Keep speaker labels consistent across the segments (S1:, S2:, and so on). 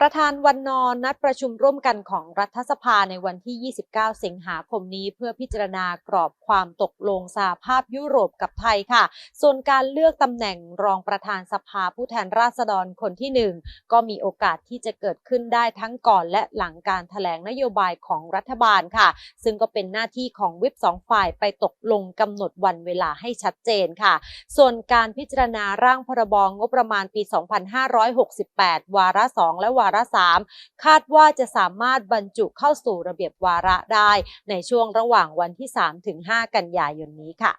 S1: ประธานวันนอนนัดประชุมร่วมกันของรัฐสภาในวันที่ 29 สิงหาคมนี้เพื่อพิจารณากรอบความตกลงสหภาพยุโรปกับไทยค่ะ ส่วนการเลือกตำแหน่งรองประธานสภาผู้แทนราษฎรคนที่ 1 ก็มีโอกาสที่จะเกิดขึ้นได้ทั้งก่อนและหลังการถแถลงนโยบายของรัฐบาลค่ะ ซึ่งก็เป็นหน้าที่ของวิปสองฝ่ายไปตกลงกำหนดวันเวลาให้ชัดเจนค่ะ ส่วนการพิจารณาร่างพรบงบประมาณปี 2568 วาระ 2 และวาระ 3 คาดว่าจะสามารถบรรจุเข้าสู่ระเบียบวาระได้ ในช่วงระหว่างวันที่ 3-5 กันยายนนี้ค่ะ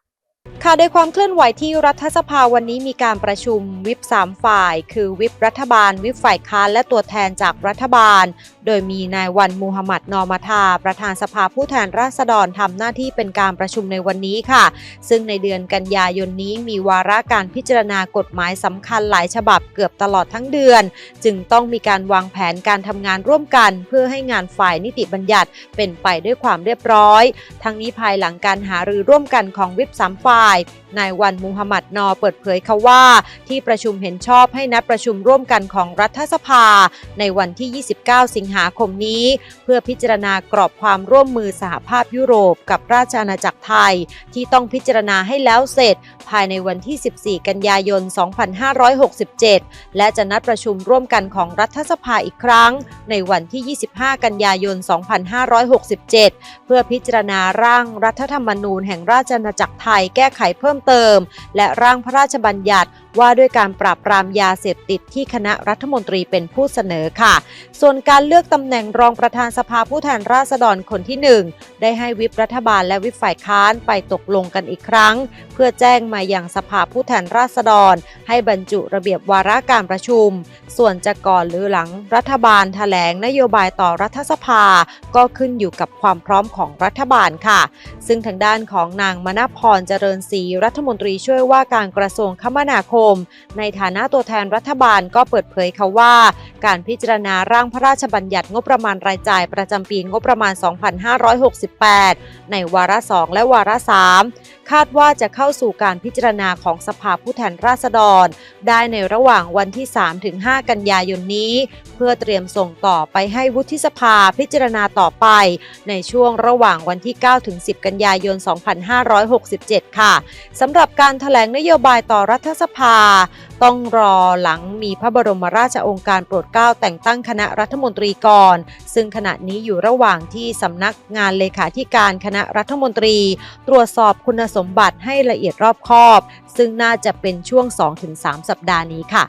S1: ค่ะโดยความเคลื่อนไหวที่รัฐสภาวันนี้มีการประชุมวิป3ฝ่าย คือวิปรัฐบาล วิปฝ่ายค้านและตัวแทนจากรัฐบาล โดยมีนายวันมูฮัมหมัดนอมาทาประธานสภาผู้แทนราษฎรทำหน้าที่เป็นการประชุมในวันนี้ค่ะ ซึ่งในเดือนกันยายนนี้มีวาระการพิจารณากฎหมายสำคัญหลายฉบับเกือบตลอดทั้งเดือน จึงต้องมีการวางแผนการทำงานร่วมกัน เพื่อให้งานฝ่ายนิติบัญญัติเป็นไปด้วยความเรียบร้อย ทั้งนี้ภายหลังการหารือร่วมกันของวิปสามฝ่าย Bye. นายวันมูฮัมหมัดนอเปิดเผยค่ะว่า ที่ประชุมเห็นชอบให้นัดประชุมร่วมกันของรัฐสภา ในวันที่ 29 สิงหาคมนี้ เพื่อพิจารณากรอบความร่วมมือสหภาพยุโรปกับราชอาณาจักรไทย ที่ต้องพิจารณาให้แล้วเสร็จ ภายในวันที่ 14 กันยายน 2567 และจะนัดประชุมร่วมกันของรัฐสภาอีกครั้ง ในวันที่ 25 กันยายน 2567 เพื่อพิจารณาร่างรัฐธรรมนูญแห่งราชอาณาจักรไทยแก้ไขเพิ่มเติม และร่างพระราชบัญญัติ ว่าด้วยการปราบปรามยาเสพติดที่คณะรัฐมนตรีเป็นผู้เสนอค่ะ ส่วนการเลือกตำแหน่งรองประธานสภาผู้แทนราษฎรคนที่ 1 ได้ให้วิปรัฐบาลและวิปฝ่ายค้านไปตกลงกันอีกครั้ง เพื่อแจ้งมาอยังสภาผู้แทนราษฎร ให้บรรจุระเบียบวาระการประชุม ส่วนจะก่อนหรือหลังรัฐบาลแถลงนโยบายต่อรัฐสภา ก็ขึ้นอยู่กับความพร้อมของรัฐบาลค่ะ ซึ่งทางด้านของนางมณพรเจริญศรีรัฐมนตรีช่วยว่าการกระทรวงคมนาคมม ในฐานะตัวแทนรัฐบาลก็เปิดเผยค่ะว่า การพิจารณาร่างพระราชบัญญัติงบประมาณรายจ่ายประจำปีงบประมาณ 2568 ในวาระ 2 และวาระ 3 คาดว่าจะเข้าสู่การพิจารณาของสภาผู้แทนราษฎร ได้ในระหว่างวันที่ 3-5 กันยายนนี้ เพื่อเตรียมส่งต่อไปให้วุฒิสภาพิจารณาต่อไป ในช่วงระหว่างวันที่ 9-10 กันยายน 2567 ค่ะสำหรับการถแถลงนโยบายต่อรัฐสภา ต้องรอหลังมีพระบรมราชโองการโปรดเกล้าแต่งตั้งคณะรัฐมนตรีก่อน ซึ่งขณะนี้อยู่ระหว่างที่สำนักงานเลขาธิการคณะรัฐมนตรี ตรวจสอบคุณสมบัติให้ละเอียดรอบคอบ ซึ่งน่าจะเป็นช่วง 2-3 สัปดาห์นี้ค่ะ